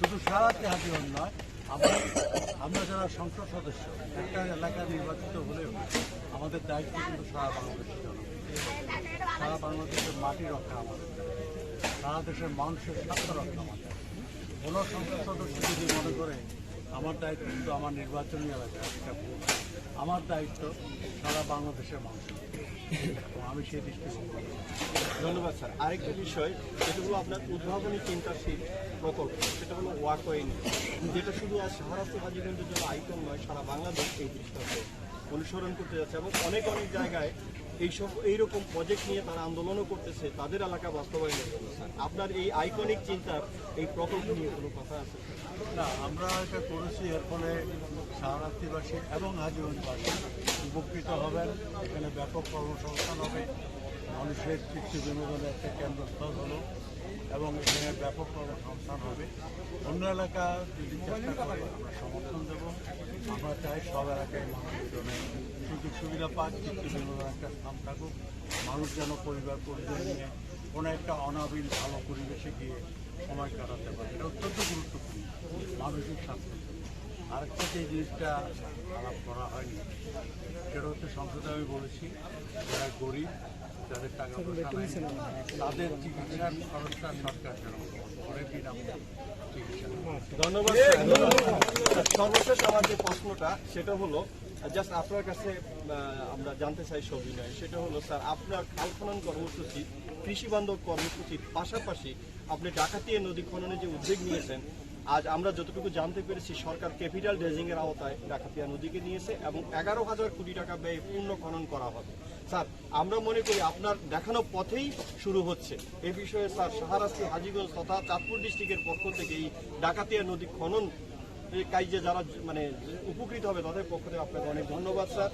শুধু সারাতে হাজিগঞ্জ নয়, আমরা আমরা যারা সংসদ সদস্য, একটা এলাকা নির্বাচিত হলেও আমাদের দায়িত্ব কিন্তু সারা বাংলাদেশের জন্য। সারা বাংলাদেশের মাটি রক্ষা আমাদের। সারা দেশের মানুষের স্বাস্থ্য রক্ষা আমাদের। কোনো সংসদ সদস্য যদি মনে করে, আমার দায়িত্ব কিন্তু আমার নির্বাচনী এলাকা এটা আমার দায়িত্ব সারা বাংলাদেশের মানুষ আমি সেই দৃষ্টিভঙ্গি ধন্যবাদ, স্যার। আরেকটা বিষয় যেটা হলো আপনার উদ্ভাবনী চিন্তাশীল প্রকল্প, সেটা হলো ওয়াকওয়ে যেটা শুধু আজ সাহারাস্তি হাজিগঞ্জের জন্য আইকন নয়, সারা বাংলাদেশ এই দৃষ্টান্ত অনুসরণ করতে যাচ্ছে এবং অনেক অনেক জায়গায় এইসব এইরকম প্রজেক্ট নিয়ে তারা আন্দোলনও করতেছে, তাদের এলাকা বাস্তবায়নের জন্য আপনার এই আইকনিক চিন্তার এই প্রকল্প নিয়ে কোনো কথা আছে? না, আমরা এটা করেছি, এর ফলে শরণার্থীবাসী এবং হাজিগঞ্জবাসী উপকৃত হবেন। এখানে ব্যাপক কর্মসংস্থান হবে। মানুষের কৃষি বিনোদনের একটা কেন্দ্রস্থল হলো। এবং এখানে ব্যাপক কর্মসংস্থান হবে। অন্য এলাকা যদি চেষ্টা করে, আমরা সমর্থন দেব। আমরা চাই সব এলাকায় সুযোগ সুবিধা পাক চিত্ত বিনোদনের একটা স্থান থাকুক। মানুষ যেন পরিবার, পরিজন নিয়ে কোনো একটা অনাবিল ভালো পরিবেশে গিয়ে সময় কাটাতে পারে। এটা অত্যন্ত গুরুত্বপূর্ণ, মানসিক স্বাস্থ্য আরেকটা যে জিনিসটা আলাপ করা হয়নি, সেটা হচ্ছে সংসদে আমি বলেছি, যারা গরিব যাদের টাকা পয়সা নাই তাদের চিকিৎসার খরচটা সরকার যেন করে বিনামূল্যে চিকিৎসা ধন্যবাদ। সর্বশেষ আমার যে প্রশ্নটা সেটা হলো জাস্ট আপনার কাছে আমরা জানতে চাই সবিনয়, সেটা হলো, স্যার, আপনার খাল খনন কর্মসূচি, কৃষি বান্ধব কর্মসূচির পাশাপাশি আপনি ডাকাতিয়া নদী খননে যে উদ্যোগ নিয়েছেন, আজ আমরা যতটুকু জানতে পেরেছি, সরকার ক্যাপিটাল ড্রেজিং এর আওতায় ডাকাতিয়া নদীকে নিয়েছে এবং এগারো হাজার কোটি টাকা ব্যয়ে পূর্ণ খনন করা হবে। স্যার, আমরা মনে করি আপনার দেখানো পথেই শুরু হচ্ছে। এ বিষয়ে, স্যার সাহারাস্তি হাজিগঞ্জ তথা চাঁদপুর ডিস্ট্রিক্টের পক্ষ থেকে এই ডাকাতিয়া নদী খনন কাজে যারা মানে উপকৃত হবে তাদের পক্ষ থেকে আপনাকে অনেক ধন্যবাদ স্যার।